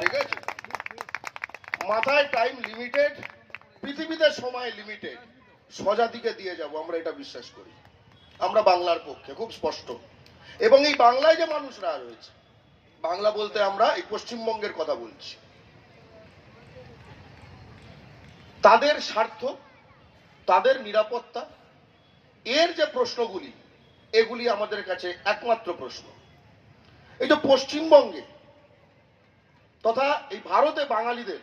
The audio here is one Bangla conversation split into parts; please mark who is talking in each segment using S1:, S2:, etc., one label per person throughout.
S1: ঠিক আছে? মাথায় টাইম লিমিটেড পৃথিবীতে সময় লিমিটেড সজা দিকে দিয়ে যাব, আমরা এটা বিশ্বাস করি। আমরা বাংলার পক্ষে, খুব স্পষ্ট। এবং এই বাংলায় যে মানুষরা রয়েছে, বাংলা বলতে আমরা এই পশ্চিমবঙ্গের কথা বলছি। তাদের স্বার্থ, তাদের নিরাপত্তা, এর যে প্রশ্নগুলি, এগুলি আমাদের কাছে একমাত্র প্রশ্ন। এই যে পশ্চিমবঙ্গে তথা এই ভারতে বাঙালিদের,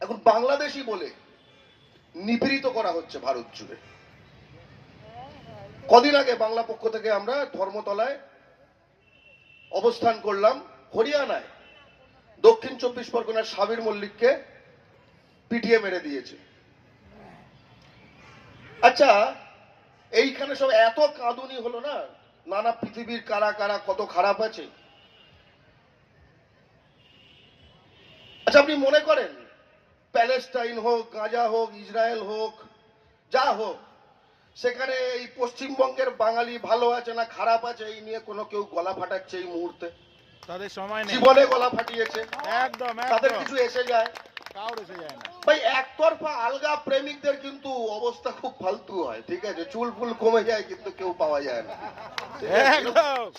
S1: এখন বাংলাদেশি বলে নিপীড়িত করা হচ্ছে ভারত জুড়ে। কদিন আগে বাংলা পক্ষ থেকে আমরা ধর্মতলায় অবস্থান করলাম হরিয়ানায়। দক্ষিণ চব্বিশ পরগনার সাবির মল্লিককে পিটিয়ে মেরে দিয়েছে। আচ্ছা এইখানে সব এত কাঁদুনি হলো না? নানা পৃথিবীর কারা কারা কত খারাপ আছে? আচ্ছা আপনি মনে করেন প্যালেস্টাইন হোক গাজা হোক ইসরায়েল হোক যা হোক সেখানে এই পশ্চিমবঙ্গের বাঙালি ভালো আছে না খারাপ আছে এই নিয়ে কোনো কেউ গলা ফাটাচ্ছে এই মুহূর্তে?
S2: তাদের সময় নেই।
S1: জীবনে গলা ফাটিয়েছে।
S2: একদম
S1: তাদের কিছু এসে যায়।
S2: কাউর এসে যায় না।
S1: ভাই একতরফা আলগা প্রেমিকদের কিন্তু অবস্থা খুব ফালতু হয় ঠিক আছে? চুল ফুল কমে যায় কিন্তু কেউ পাওয়া যায় না।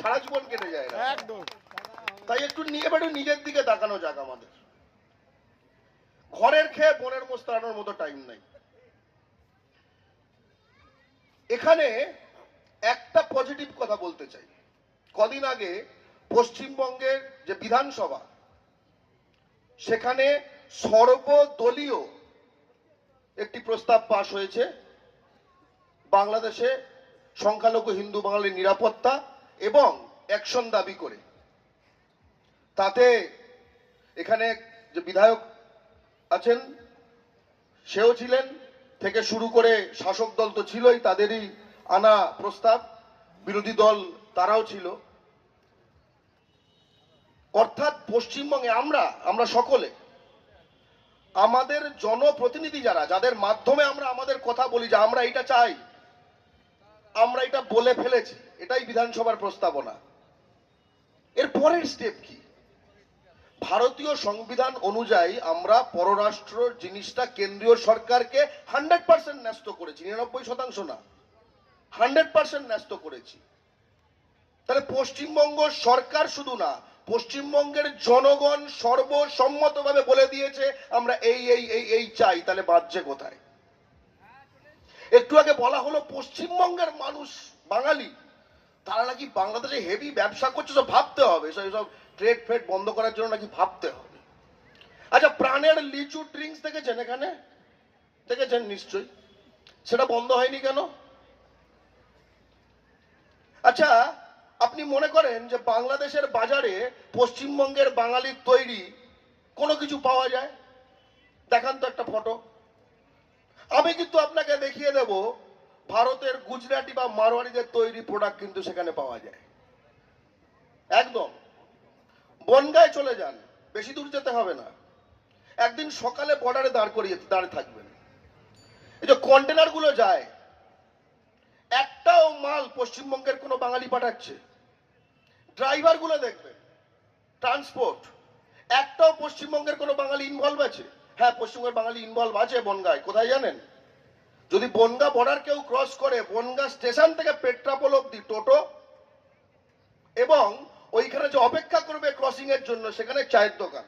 S1: সারা জীবন কেটে যায় না।
S2: একদম।
S1: তাই একটু নিয়ে নিজের দিকে তাকানো যাক আমাদের। ঘরের খেয়ে বনের মোস্তানোর মতো টাইম নাই। এখানে একটা পজিটিভ কথা বলতে চাই। কদিন আগে পশ্চিমবঙ্গের যে বিধানসভা, সেখানে সর্বদলীয় একটি প্রস্তাব পাশ হয়েছে। বাংলাদেশে সংখ্যালঘু হিন্দু বাঙালির নিরাপত্তা এবং অ্যাকশন দাবি করে। তাতে এখানে যে বিধায়ক আছেন, সেও ছিলেন। থেকে শুরু করে শাসক দল তো ছিলই, তাদেরই আনা প্রস্তাব। বিরোধী দল তারাও ছিল। অর্থাৎ পশ্চিমবঙ্গে আমরা আমরা সকলে, আমাদের জনপ্রতিনিধি যারা, যাদের মাধ্যমে আমরা আমাদের কথা বলি যে আমরা এটা চাই, আমরা এটা বলে ফেলেছি, এটাই বিধানসভার প্রস্তাবনা। এর পরের স্টেপ কি? ভারতীয় সংবিধান অনুযায়ী আমরা পররাষ্ট্র জিনিসটা কেন্দ্রীয় সরকারকে হান্ড্রেড পার্সেন্ট ন্যস্ত করেছি, নিরানব্বই শতাংশ না, হান্ড্রেড পার্সেন্ট ন্যস্ত করেছি। তাহলে পশ্চিমবঙ্গ সরকার শুধু না, পশ্চিমবঙ্গের জনগণ সর্বসম্মতভাবে বলে দিয়েছে, আমরা এই এই এই এই চাই, তাহলে বাজছে কোথায়? একটু আগে বলা হলো পশ্চিমবঙ্গের মানুষ বাঙালি, তারা নাকি বাংলাদেশে হেভি ব্যবসা করছে, সব ভাবতে হবে সব ট্রেড ফ্রেড বন্ধ করার জন্য নাকি ভাবতে হবে। আচ্ছা প্রাণের লিচু ড্রিঙ্কস দেখেছেন এখানে? দেখেছেন নিশ্চয়ই? সেটা বন্ধ হয়নি কেন? আচ্ছা আপনি মনে করেন যে বাংলাদেশের বাজারে পশ্চিমবঙ্গের বাঙালির তৈরি কোনো কিছু পাওয়া যায়? দেখান তো একটা ফটো। আমি কিন্তু আপনাকে দেখিয়ে দেব ভারতের গুজরাটি বা মারোয়ারিদের তৈরি প্রোডাক্ট কিন্তু সেখানে পাওয়া যায়। একদম। বনগায় চলে যান, বেশি দূর যেতে হবে না। একদিন সকালে বর্ডারে দাঁড় করিয়ে, দাঁড়িয়ে থাকবেন। এই যে কন্টেনারগুলো যায়, একটাও মাল পশ্চিমবঙ্গের কোনো বাঙালি পাঠাচ্ছে। ড্রাইভারগুলো দেখবেন ট্রান্সপোর্ট একটাও পশ্চিমবঙ্গের কোনো বাঙালি ইনভলভ আছে। হ্যাঁ পশ্চিমবঙ্গের বাঙালি ইনভলভ আছে বনগায়, কোথায় জানেন? যদি বনগা বর্ডার কেউ ক্রস করে, বনগা স্টেশন থেকে পেট্রাপোল অব্দি টোটো এবং ওইখানে যে অপেক্ষা করবে ক্রসিং এর জন্য, সেখানে চায়ের দোকান।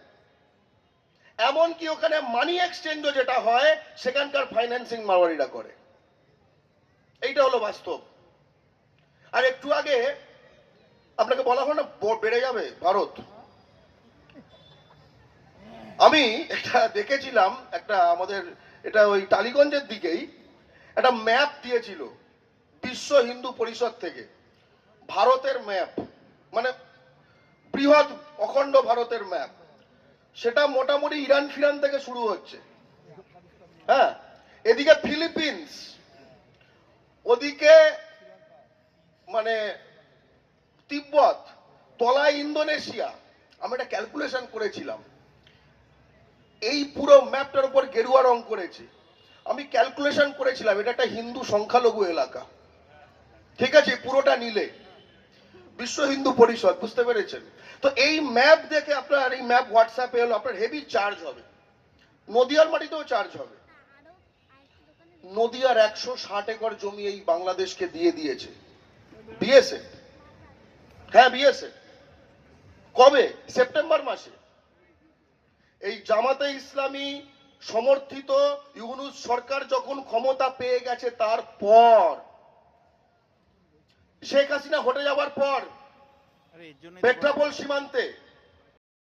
S1: এমনকি ওখানে মানি এক্সচেঞ্জও যেটা হয়, সেখানকার ফাইন্যান্সিং মারোয়ারিরা করে। এইটা হলো বাস্তব। আর একটু আগে আপনাকে বলা হলো না বেড়ে যাবে ভারত? আমি একটা দেখেছিলাম, একটা আমাদের, এটা ওই টালিগঞ্জের দিকেই, একটা ম্যাপ দিয়েছিল, বিশ্ব হিন্দু পরিষদ থেকে। ভারতের ম্যাপ মানে বৃহৎ অখণ্ড ভারতের ম্যাপ সেটা মোটামুটি ইরান ফিরান থেকে শুরু হচ্ছে। হ্যাঁ এদিকে ফিলিপিন্স, ওদিকে মানে তিব্বত, তলায় ইন্দোনেশিয়া। আমি একটা ক্যালকুলেশন করেছিলাম। এই পুরো ম্যাপটার উপর গেরুয়া রং করেছি। আমি ক্যালকুলেশন করেছিলাম, এটা একটা হিন্দু সংখ্যালঘু এলাকা। ঠিক আছে, পুরোটা নিলে। বিশ্ব হিন্দু পরিষদ, বুঝতে পেরেছেন? তো এই ম্যাপ দেখে আপনার, এই ম্যাপ হোয়াটসঅ্যাপে এলো, আপনার হেভি চার্জ হবে। নদিয়ার মাটিতেও চার্জ হবে। নদিয়ার একশো ষাট একর জমি এই বাংলাদেশকে দিয়ে দিয়েছে। দিয়েছে হ্যাঁ দিয়েছে কবে? সেপ্টেম্বর মাসে। এই জামাতে ইসলামী সমর্থিত ইউনুস সরকার যখন ক্ষমতা পেয়ে গেছে, তারপর শেখ হাসিনা হটে যাওয়ার পর
S2: আরে এর জন্যই তো
S1: পেট্রাপোল সীমান্তে।